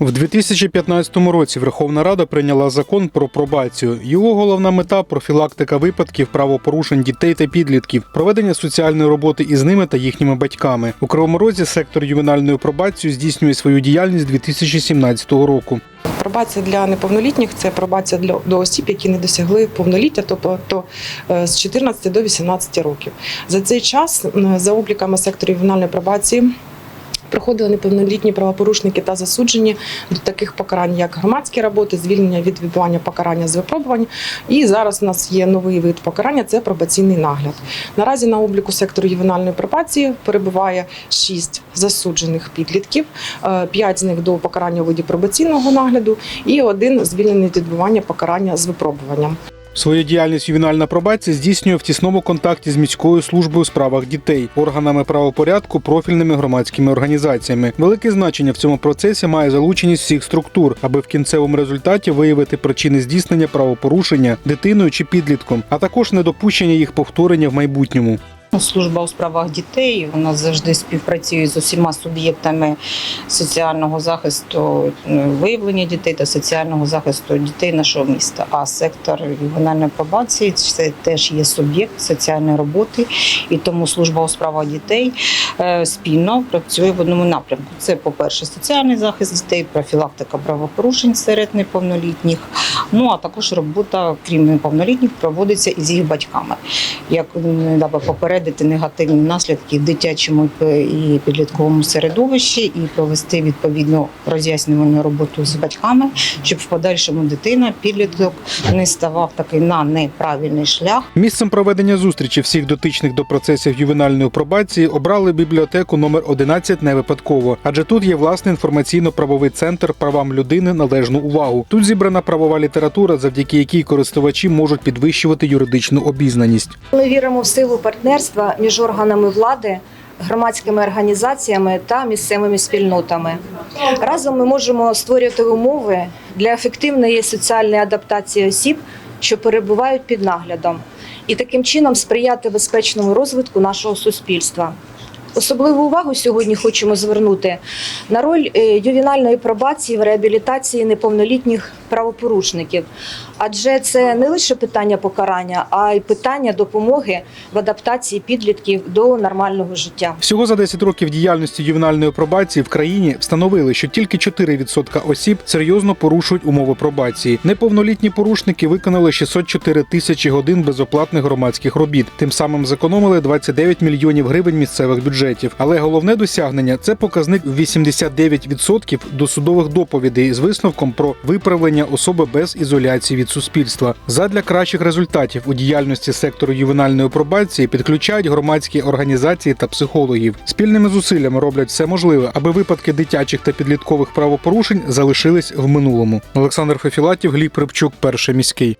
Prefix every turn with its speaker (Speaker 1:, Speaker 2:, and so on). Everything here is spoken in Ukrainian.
Speaker 1: В 2015 році Верховна Рада прийняла закон про пробацію. Його головна мета профілактика випадків правопорушень дітей та підлітків, проведення соціальної роботи із ними та їхніми батьками. У Кривому Розі сектор ювенальної пробації здійснює свою діяльність 2017 року.
Speaker 2: Пробація для неповнолітніх це пробація для до осіб, які не досягли повноліття, тобто е, з 14 до 18 років. За цей час, за обліками сектору ювенальної пробації. Приходили неповнолітні правопорушники та засуджені до таких покарань, як громадські роботи, звільнення від відбування покарання з випробувань. І зараз у нас є новий вид покарання це пробаційний нагляд. Наразі на обліку сектору ювенальної пробації перебуває 6 засуджених підлітків, 5 з них до покарання у виді пробаційного нагляду, і один звільнений від відбування покарання з випробуванням.
Speaker 1: Свою діяльність ювенальна пробація здійснює в тісному контакті з міською службою у справах дітей, органами правопорядку, профільними громадськими організаціями. Велике значення в цьому процесі має залученість всіх структур, аби в кінцевому результаті виявити причини здійснення правопорушення дитиною чи підлітком, а також недопущення їх повторення в майбутньому.
Speaker 3: Ну, Служба у справах дітей у завжди співпрацює з усіма суб'єктами соціального захисту е, виявлення дітей та соціального захисту дітей нашого міста. А сектор ювенальної пробації це теж є суб'єкт соціальної роботи, і тому служба у справах дітей е, спільно працює в одному напрямку. Це, по-перше, соціальний захист дітей, профілактика правопорушень серед неповнолітніх. Ну а також робота, крім неповнолітніх, проводиться із їх батьками, як даби попередити негативні наслідки в дитячому і підлітковому середовищі, і провести відповідну роз'яснювальну роботу з батьками, щоб в подальшому дитина, підліток не ставав такий на неправильний шлях.
Speaker 1: Місцем проведення зустрічі всіх дотичних до процесів ювенальної пробації обрали бібліотеку номер 11 не випадково, адже тут є власний інформаційно-правовий центр правам людини належну увагу. Тут зібрана правова література, завдяки якій користувачі можуть підвищувати юридичну обізнаність.
Speaker 4: Ми віримо в силу партнерства між органами влади, громадськими організаціями та місцевими спільнотами. Разом ми можемо створювати умови для ефективної соціальної адаптації осіб, що перебувають під наглядом, і таким чином сприяти безпечному розвитку нашого суспільства. Особливу увагу сьогодні хочемо звернути на роль е, ювенальної пробації в реабілітації неповнолітніх правопорушників, адже це не лише питання покарання, а й питання допомоги в адаптації підлітків до нормального життя.
Speaker 1: Всього за 10 років діяльності ювенальної пробації в країні встановили, що тільки 4% осіб серйозно порушують умови пробації. Неповнолітні порушники виконали 604 тисячі годин безоплатних громадських робіт. Тим самим зекономили 29 мільйонів гривень місцевих бюджетів. Але головне досягнення це показник в 89% досудових доповідей з висновком про виправлення особи без ізоляції від суспільства. Задля кращих результатів у діяльності сектору ювенальної пробації підключають громадські організації та психологів. Спільними зусиллями роблять все можливе, аби випадки дитячих та підліткових правопорушень залишились в минулому. Олександр Фефілатів, Гліб Рибчук, перший міський.